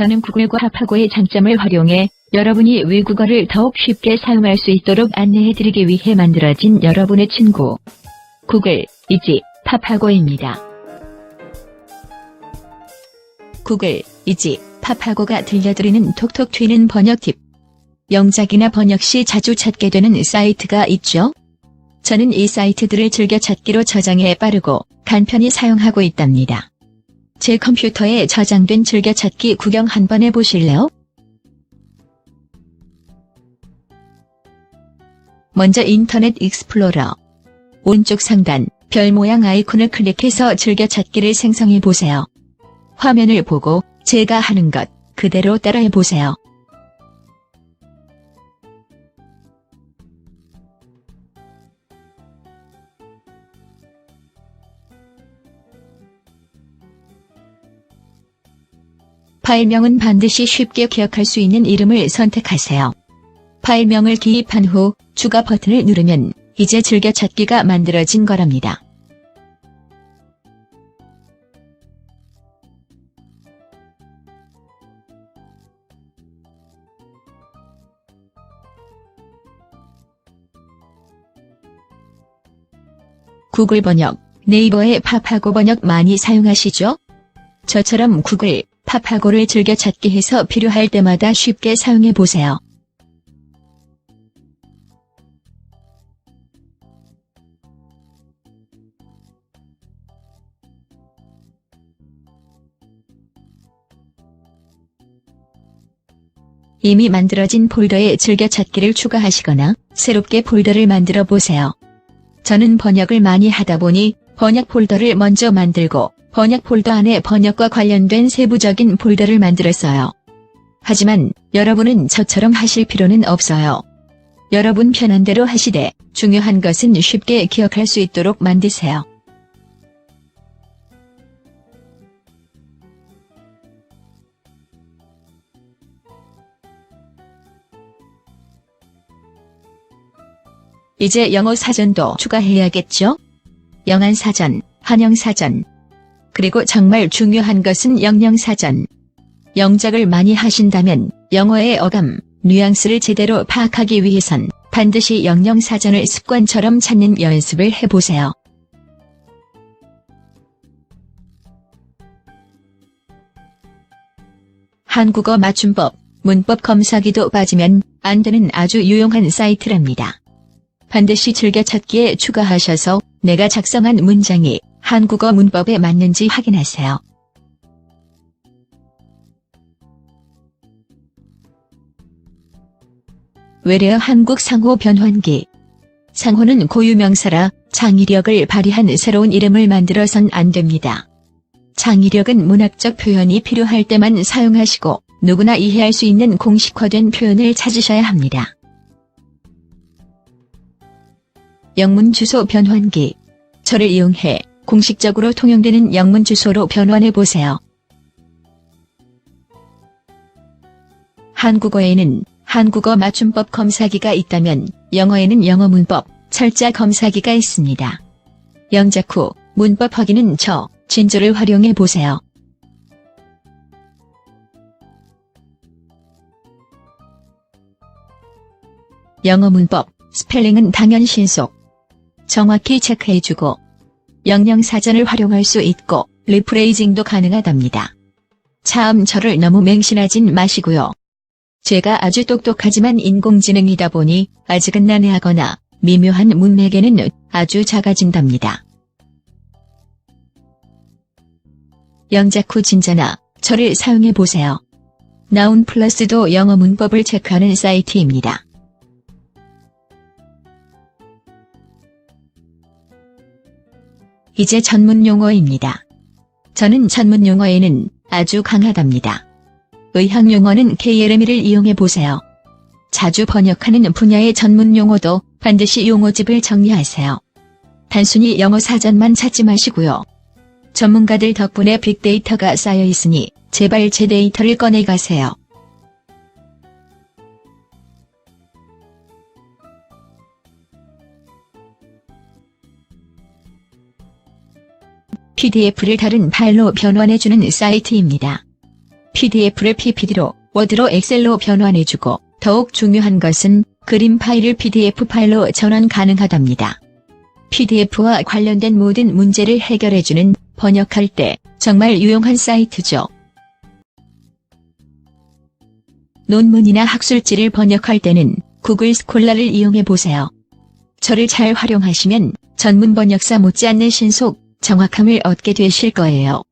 저는 구글과 합하고의 장점을 활용해 여러분이 외국어를 더욱 쉽게 사용할 수 있도록 안내해드리기 위해 만들어진 여러분의 친구 구글 이지 팝하고입니다. 구글 이지 팝하고가 들려드리는 톡톡 튀는 번역 팁. 영작이나 번역 시 자주 찾게 되는 사이트가 있죠? 저는 이 사이트들을 즐겨 찾기로 저장해 빠르고 간편히 사용하고 있답니다. 제 컴퓨터에 저장된 즐겨찾기 구경 한번 해보실래요? 먼저 인터넷 익스플로러 오른쪽 상단 별 모양 아이콘을 클릭해서 즐겨찾기를 생성해 보세요. 화면을 보고 제가 하는 것 그대로 따라해 보세요. 파일명은 반드시 쉽게 기억할 수 있는 이름을 선택하세요. 파일명을 기입한 후 추가 버튼을 누르면 이제 즐겨찾기가 만들어진 거랍니다. 구글 번역, 네이버의 팝하고 번역 많이 사용하시죠? 저처럼 구글, 팝하고를 즐겨 찾기 해서 필요할 때마다 쉽게 사용해 보세요. 이미 만들어진 폴더에 즐겨찾기를 추가하시거나 새롭게 폴더를 만들어 보세요. 저는 번역을 많이 하다 보니 번역 폴더를 먼저 만들고 번역 폴더 안에 번역과 관련된 세부적인 폴더를 만들었어요. 하지만 여러분은 저처럼 하실 필요는 없어요. 여러분 편한 대로 하시되 중요한 것은 쉽게 기억할 수 있도록 만드세요. 이제 영어 사전도 추가해야겠죠? 영한 사전, 한영 사전. 그리고 정말 중요한 것은 영영 사전. 영작을 많이 하신다면 영어의 어감, 뉘앙스를 제대로 파악하기 위해선 반드시 영영 사전을 습관처럼 찾는 연습을 해보세요. 한국어 맞춤법, 문법 검사기도 빠지면 안 되는 아주 유용한 사이트랍니다. 반드시 즐겨찾기에 추가하셔서 내가 작성한 문장이 한국어 문법에 맞는지 확인하세요. 외래어 한국 상호 변환기 상호는 고유명사라 창의력을 발휘한 새로운 이름을 만들어선 안 됩니다. 창의력은 문학적 표현이 필요할 때만 사용하시고 누구나 이해할 수 있는 공식화된 표현을 찾으셔야 합니다. 영문 주소 변환기. 저를 이용해 공식적으로 통용되는 영문 주소로 변환해 보세요. 한국어에는 한국어 맞춤법 검사기가 있다면 영어에는 영어 문법 철자 검사기가 있습니다. 영작 후 문법 확인은 저 진조를 활용해 보세요. 영어 문법, 스펠링은 당연 신속. 정확히 체크해주고 영영 사전을 활용할 수 있고 리프레이징도 가능하답니다. 참 저를 너무 맹신하진 마시고요. 제가 아주 똑똑하지만 인공지능이다 보니 아직은 난해하거나 미묘한 문맥에는 아주 작아진답니다. 영작 후 진짜나 저를 사용해 보세요. 나운 플러스도 영어 문법을 체크하는 사이트입니다. 이제 전문 용어입니다. 저는 전문 용어에는 아주 강하답니다. 의학 용어는 KLM을 이용해 보세요. 자주 번역하는 분야의 전문 용어도 반드시 용어집을 정리하세요. 단순히 영어 사전만 찾지 마시고요. 전문가들 덕분에 빅데이터가 쌓여 있으니 제발 제 데이터를 꺼내 가세요. PDF를 다른 파일로 변환해주는 사이트입니다. PDF를 PPT로 워드로 엑셀로 변환해주고 더욱 중요한 것은 그림 파일을 PDF 파일로 전환 가능하답니다. PDF와 관련된 모든 문제를 해결해주는 번역할 때 정말 유용한 사이트죠. 논문이나 학술지를 번역할 때는 구글 스콜라를 이용해 보세요. 저를 잘 활용하시면 전문 번역사 못지않는 신속, 정확함을 얻게 되실 거예요.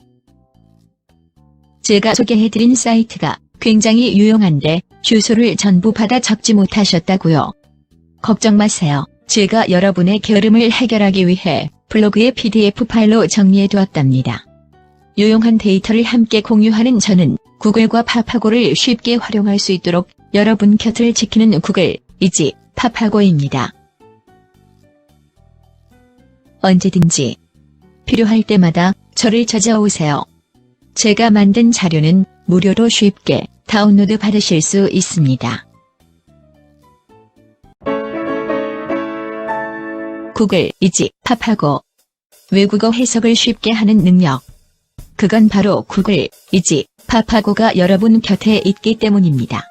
제가 소개해드린 사이트가 굉장히 유용한데 주소를 전부 받아 적지 못하셨다고요. 걱정 마세요. 제가 여러분의 게으름을 해결하기 위해 블로그에 PDF 파일로 정리해 두었답니다. 유용한 데이터를 함께 공유하는 저는 구글과 파파고를 쉽게 활용할 수 있도록 여러분 곁을 지키는 구글, 이지, 파파고입니다. 언제든지 필요할 때마다 저를 찾아오세요. 제가 만든 자료는 무료로 쉽게 다운로드 받으실 수 있습니다. 구글, 이지, 팝하고 외국어 해석을 쉽게 하는 능력. 그건 바로 구글, 이지, 팝하고가 여러분 곁에 있기 때문입니다.